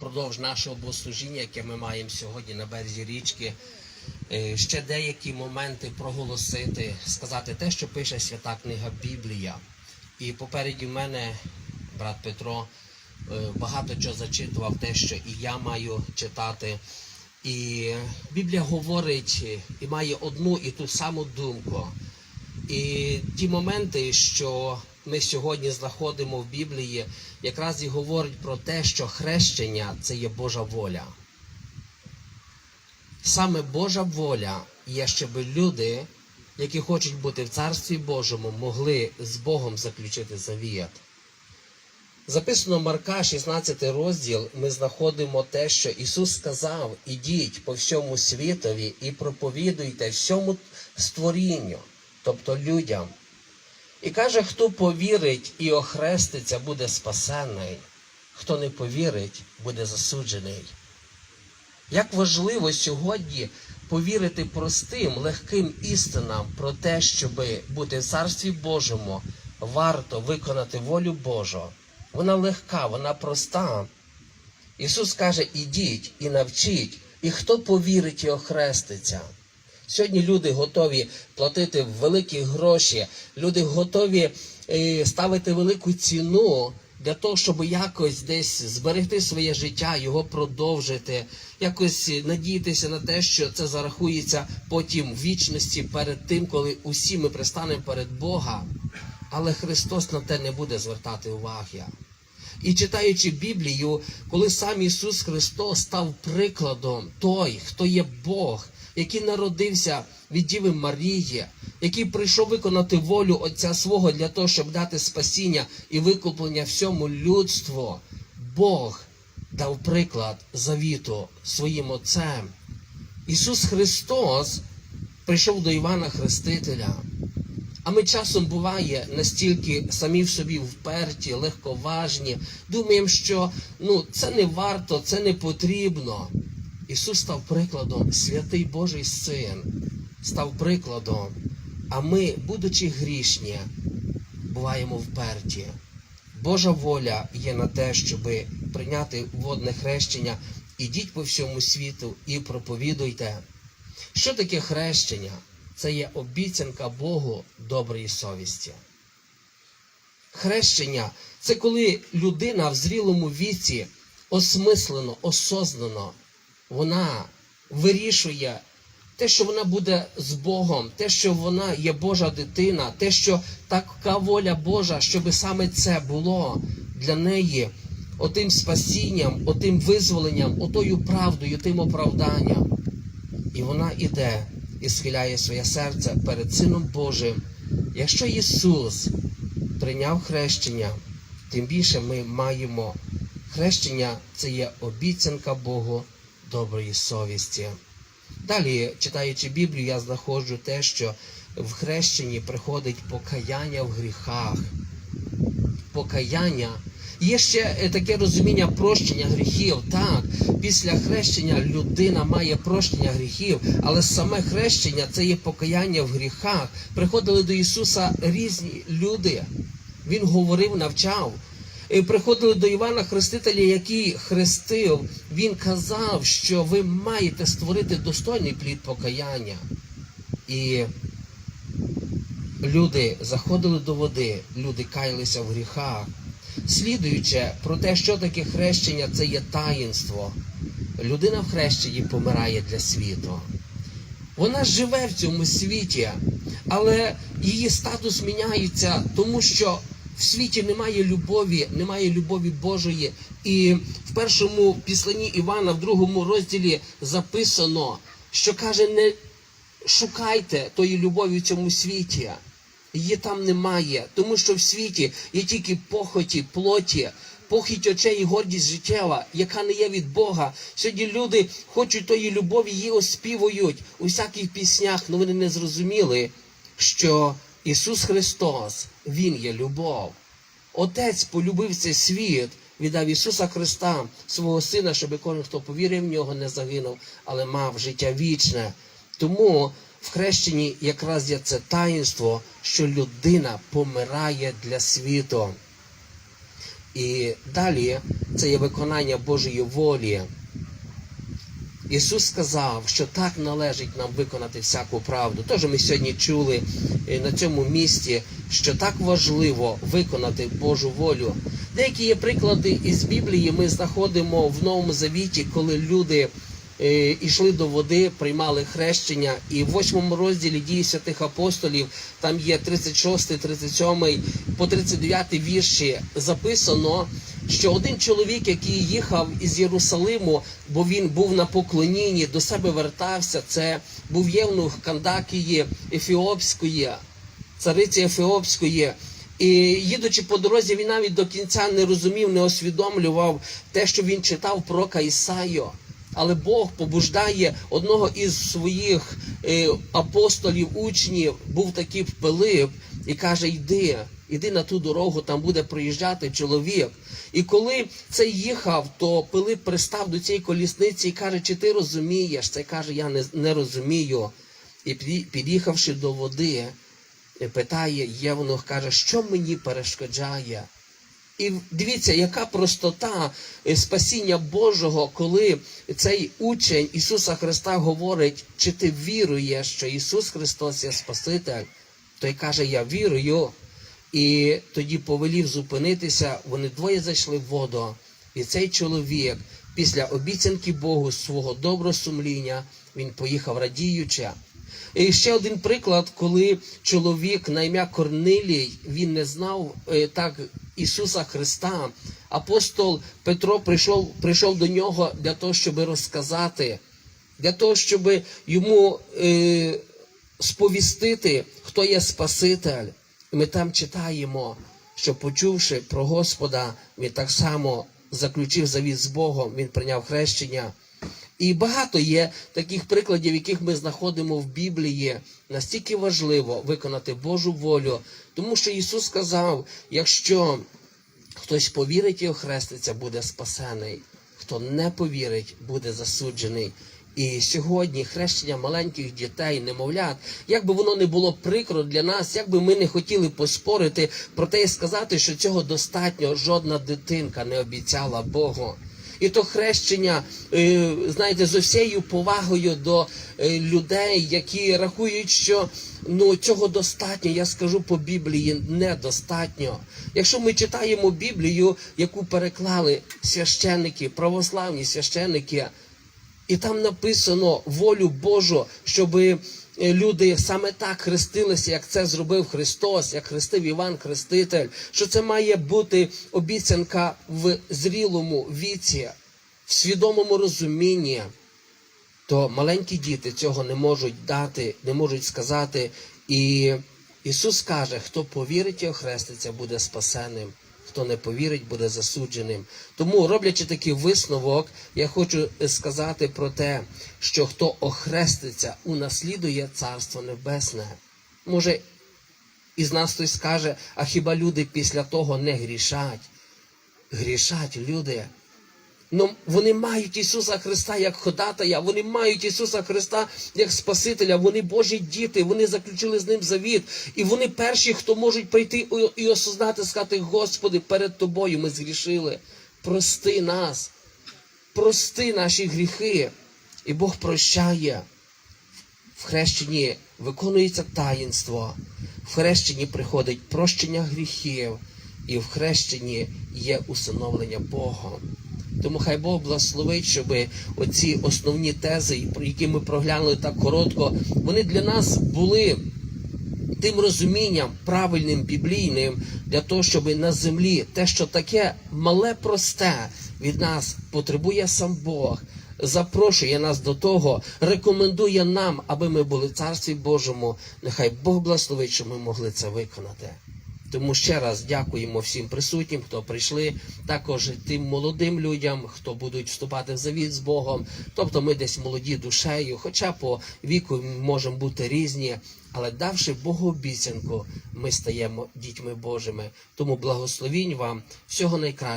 впродовж нашого богослужіння, яке ми маємо сьогодні на березі річки, е, ще деякі моменти проголосити, сказати те, що пише свята книга Біблія. І попереді мене брат Петро е, багато чого зачитував, те, що і я маю читати. І Біблія говорить і має одну і ту саму думку. І ті моменти, що ми сьогодні знаходимо в Біблії, якраз і говорять про те, що хрещення це є Божа воля. Саме Божа воля є, щоб люди, які хочуть бути в Царстві Божому, могли з Богом заключити завіт. Записано Марка, 16 розділ, ми знаходимо те, що Ісус сказав: ідіть по всьому світові і проповідуйте всьому створінню, тобто людям. І каже, хто повірить і охреститься, буде спасений, хто не повірить, буде засуджений. Як важливо сьогодні повірити простим, легким істинам про те, щоб бути в Царстві Божому, варто виконати волю Божу. Вона легка, вона проста. Ісус каже: ідіть і навчіть, і хто повірить і охреститься. Сьогодні люди готові платити великі гроші, люди готові е, ставити велику ціну для того, щоб якось десь зберегти своє життя, його продовжити, якось надіятися на те, що це зарахується потім в вічності перед тим, коли усі ми пристанемо перед Бога. Але Христос на те не буде звертати уваги. І читаючи Біблію, коли сам Ісус Христос став прикладом той, хто є Бог, який народився від Діви Марії, який прийшов виконати волю Отця свого для того, щоб дати спасіння і викуплення всьому людству, Бог дав приклад завіту своїм Отцем. Ісус Христос прийшов до Івана Хрестителя. А ми часом буває настільки самі в собі вперті, легковажні, думаємо, що ну, це не варто, це не потрібно. Ісус став прикладом, святий Божий Син, став прикладом. А ми, будучи грішні, буваємо вперті. Божа воля є на те, щоб прийняти водне хрещення. Ідіть по всьому світу і проповідуйте. Що таке хрещення? Це є обіцянка Богу доброї совісті. Хрещення це коли людина в зрілому віці осмислено, осознано, вона вирішує те, що вона буде з Богом, те, що вона є Божа дитина, те, що така воля Божа, щоб саме це було для неї отим спасінням, отим визволенням, отою правдою, тим оправданням. І вона іде і схиляє своє серце перед Сином Божим. Якщо Ісус прийняв хрещення, тим більше ми маємо хрещення це є обіцянка Богу доброї совісті. Далі, читаючи Біблію, я знаходжу те, що в хрещенні приходить покаяння в гріхах. Покаяння. Є ще е, таке розуміння прощення гріхів. Так, після хрещення людина має прощення гріхів, але саме хрещення це є покаяння в гріхах. Приходили до Ісуса різні люди. Він говорив, навчав. Приходили до Івана Хрестителя, який хрестив. Він казав, що ви маєте створити достойний плід покаяння. І люди заходили до води, люди каялися в гріхах. Слідуючи про те, що таке хрещення, це є таїнство. Людина в хрещенні помирає для світу. Вона живе в цьому світі, але її статус міняється, тому що в світі немає любові, немає любові Божої. І в першому післанні Івана, в другому розділі записано, що каже: не шукайте тої любові в цьому світі. Її там немає, тому що в світі є тільки похоті, плоті, похідь очей і гордість життєва, яка не є від Бога. Сьогодні люди хочуть тої любові, її оспівують у всяких піснях, але вони не зрозуміли, що Ісус Христос, Він є любов. Отець полюбив цей світ, віддав Ісуса Христа, свого Сина, щоб кожен, хто повірив в нього, не загинув, але мав життя вічне. Тому в хрещенні якраз є це таїнство, що людина помирає для світу. І далі це є виконання Божої волі. Ісус сказав, що так належить нам виконати всяку правду. Тож ми сьогодні чули е, на цьому місці, що так важливо виконати Божу волю. Деякі є приклади із Біблії. Ми знаходимо в Новому Завіті, коли люди е, йшли до води, приймали хрещення, і в восьмому розділі дії святих апостолів там є 36, 37 по 39 вірші записано, що один чоловік, який їхав із Єрусалиму, бо він був на поклонінні, до себе вертався. Це був євнух Кандакії Ефіопської, цариці Ефіопської. І їдучи по дорозі, він навіть до кінця не розумів, не усвідомлював те, що він читав про Кайсаю. Але Бог побуждає одного із своїх е, апостолів, учнів, був такий Пилип, і каже: Йди, іди на ту дорогу, там буде проїжджати чоловік. І коли цей їхав, то Пилип пристав до цієї колісниці і каже: Чи ти розумієш? Цей каже, я не, не розумію. І під'їхавши до води, е, питає Євнух, каже, що мені перешкоджає? І дивіться, яка простота е, спасіння Божого, коли цей учень Ісуса Христа говорить, чи ти віруєш, що Ісус Христос є Спаситель, той каже, я вірую. І тоді повелів зупинитися, вони двоє зайшли в воду. І цей чоловік, після обіцянки Богу свого добросумління, він поїхав радіючи. І ще один приклад, коли чоловік на ім'я Корнилій, він не знав е, так Ісуса Христа. Апостол Петро прийшов, прийшов до нього для того, щоб розказати, для того, щоб йому е, сповістити, хто є Спаситель. Ми там читаємо, що почувши про Господа, він так само заключив завіт з Богом, він прийняв хрещення. І багато є таких прикладів, яких ми знаходимо в Біблії. Настільки важливо виконати Божу волю, тому що Ісус сказав: якщо хтось повірить і охреститься, буде спасений, хто не повірить, буде засуджений. І сьогодні хрещення маленьких дітей, немовлят, як би воно не було прикро для нас, як би ми не хотіли поспорити про те і сказати, що цього достатньо, жодна дитинка не обіцяла Богу. І то хрещення, е, знаєте, з усією повагою до е, людей, які рахують, що ну цього достатньо. Я скажу по Біблії недостатньо. Якщо ми читаємо Біблію, яку переклали священники, православні священники, і там написано волю Божу, щоб люди саме так хрестилися, як це зробив Христос, як хрестив Іван Хреститель, що це має бути обіцянка в зрілому віці, в свідомому розумінні. То маленькі діти цього не можуть дати, не можуть сказати. І Ісус каже, хто повірить і охреститься, буде спасеним. Хто не повірить, буде засудженим. Тому, роблячи такий висновок, я хочу сказати про те, що хто охреститься, унаслідує Царство Небесне. Може, із нас хтось скаже, а хіба люди після того не грішать? Грішать люди. Ну, вони мають Ісуса Христа як ходатая, вони мають Ісуса Христа як Спасителя, вони Божі діти, вони заключили з ним завіт. І вони перші, хто можуть прийти і осознати, сказати, Господи, перед Тобою ми згрішили. Прости нас, прости наші гріхи. І Бог прощає. В хрещенні виконується таїнство, в хрещенні приходить прощення гріхів, і в хрещенні є усиновлення Богом. Тому хай Бог благословить, щоб оці основні тези, які ми проглянули так коротко, вони для нас були тим розумінням правильним біблійним для того, щоб на землі те, що таке мале просте від нас потребує сам Бог. Запрошує нас до того, рекомендує нам, аби ми були в Царстві Божому. Нехай Бог благословить, щоб ми могли це виконати. Тому ще раз дякуємо всім присутнім, хто прийшли, також тим молодим людям, хто будуть вступати в завіт з Богом. Тобто ми десь молоді душею, хоча по віку можемо бути різні, але давши Богу обіцянку, ми стаємо дітьми Божими. Тому благословінь вам всього найкращого.